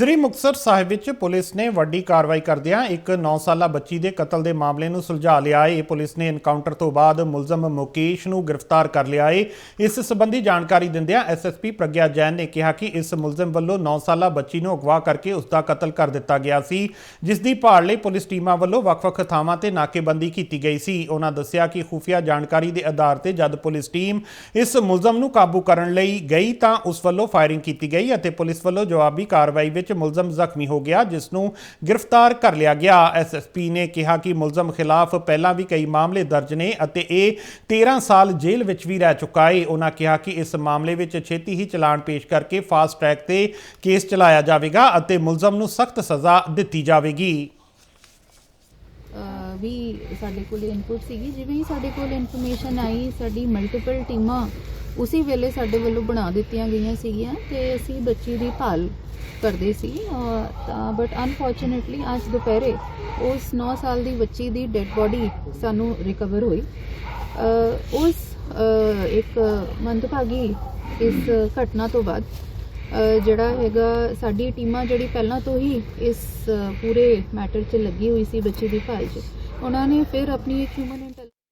ਸ੍ਰੀ ਮੁਕਤਸਰ ਸਾਹਿਬ ਵਿੱਚ ਪੁਲਿਸ ਨੇ ਵੱਡੀ ਕਾਰਵਾਈ ਕਰਦਿਆਂ ਇੱਕ 9 ਸਾਲਾ ਬੱਚੀ ਦੇ ਕਤਲ ਦੇ ਮਾਮਲੇ ਨੂੰ ਸੁਲਝਾ ਲਿਆ ਏ ਪੁਲਿਸ ਨੇ ਇਨਕਾਊਂਟਰ ਤੋਂ ਬਾਅਦ ਮੁਲਜ਼ਮ ਮੁਕੇਸ਼ ਨੂੰ ਗ੍ਰਿਫਤਾਰ ਕਰ ਲਿਆ ਏ ਇਸ ਸੰਬੰਧੀ ਜਾਣਕਾਰੀ ਦਿੰਦਿਆਂ ਐਸਐਸਪੀ ਪ੍ਰਗਿਆ ਜੈਨ ਨੇ ਕਿਹਾ ਕਿ ਇਸ ਮੁਲਜ਼ਮ ਵੱਲੋਂ 9 ਸਾਲਾ ਬੱਚੀ ਨੂੰ ਅਗਵਾ ਕਰਕੇ ਉਸ ਦਾ ਕਤਲ ਕਰ ਦਿੱਤਾ ਗਿਆ ਸੀ, ਜਿਸ ਦੀ ਭਾਲ ਲਈ ਪੁਲਿਸ ਟੀਮਾਂ ਵੱਲੋਂ ਵੱਖ-ਵੱਖ ਥਾਵਾਂ ਤੇ ਨਾਕੇਬੰਦੀ ਕੀਤੀ ਗਈ ਸੀ। ਉਹਨਾਂ ਦੱਸਿਆ ਕਿ ਖੁਫੀਆ ਜਾਣਕਾਰੀ ਦੇ ਆਧਾਰ ਤੇ ਜਦ ਪੁਲਿਸ ਟੀਮ ਇਸ ਮੁਲਜ਼ਮ ਨੂੰ ਕਾਬੂ ਕਰਨ ਲਈ ਗਈ ਤਾਂ ਉਸ ਵੱਲੋਂ ਫਾਇਰਿੰਗ ਕੀਤੀ ਗਈ ਅਤੇ ਪੁਲਿਸ ਵੱਲੋਂ ਜਵਾਬੀ ਕਾਰਵਾਈ ਵਿੱਚ ਮੁਲਜ਼ਮ ਜ਼ਖਮੀ ਹੋ ਗਿਆ, ਜਿਸ ਨੂੰ ਗ੍ਰਿਫਤਾਰ ਕਰ ਲਿਆ ਗਿਆ। ਐਸਐਸਪੀ ਨੇ ਕਿਹਾ ਕਿ ਮੁਲਜ਼ਮ ਖਿਲਾਫ ਪਹਿਲਾਂ ਵੀ ਕਈ ਮਾਮਲੇ ਦਰਜ ਨੇ ਅਤੇ ਇਹ 13 ਸਾਲ ਜੇਲ੍ਹ ਵਿੱਚ ਵੀ ਰਹਿ ਚੁੱਕਾ ਹੈ ਉਹਨਾਂ ਕਿਹਾ ਕਿ ਇਸ ਮਾਮਲੇ ਵਿੱਚ ਛੇਤੀ ਹੀ ਚਲਾਨ ਪੇਸ਼ ਕਰਕੇ ਫਾਸਟ ਟਰੈਕ ਤੇ ਕੇਸ ਚਲਾਇਆ ਜਾਵੇਗਾ ਅਤੇ ਮੁਲਜ਼ਮ ਨੂੰ ਸਖਤ ਸਜ਼ਾ ਦਿੱਤੀ ਜਾਵੇਗੀ। ਅਹ ਵੀ ਸਾਡੇ ਕੋਲ ਇਨਪੁਟ ਸੀਗੀ। ਜਿਵੇਂ ਹੀ ਸਾਡੇ ਕੋਲ ਇਨਫੋਰਮੇਸ਼ਨ ਆਈ, ਸਾਡੀ ਮਲਟੀਪਲ ਟੀਮਾਂ ਉਸੇ ਵੇਲੇ ਸਾਡੇ ਵੱਲੋਂ ਬਣਾ ਦਿੱਤੀਆਂ ਗਈਆਂ ਸੀਗੀਆਂ ਤੇ ਅਸੀਂ ਬੱਚੀ ਦੀ ਭਾਲ ਕਰਦੇ ਸੀ ਬਟ ਅਨਫੋਰਚੂਨੇਟਲੀ ਅੱਜ ਦੁਪਹਿਰੇ ਉਸ 9 ਸਾਲ ਦੀ ਬੱਚੀ ਦੀ ਡੈੱਡ ਬੋਡੀ ਸਾਨੂੰ ਰਿਕਵਰ ਹੋਈ। ਉਸ ਇੱਕ ਮੰਦਭਾਗੀ ਇਸ ਘਟਨਾ ਤੋਂ ਬਾਅਦ ਜਿਹੜਾ ਹੈਗਾ ਸਾਡੀ ਟੀਮਾਂ ਜਿਹੜੀ ਪਹਿਲਾਂ ਤੋਂ ਹੀ ਇਸ ਪੂਰੇ ਮੈਟਰ 'ਚ ਲੱਗੀ ਹੋਈ ਸੀ ਬੱਚੀ ਦੀ ਭਾਲ 'ਚ। ਉਹਨਾਂ ਨੇ ਫਿਰ ਆਪਣੀ ਇੱਕ ਹਿਊਮਨ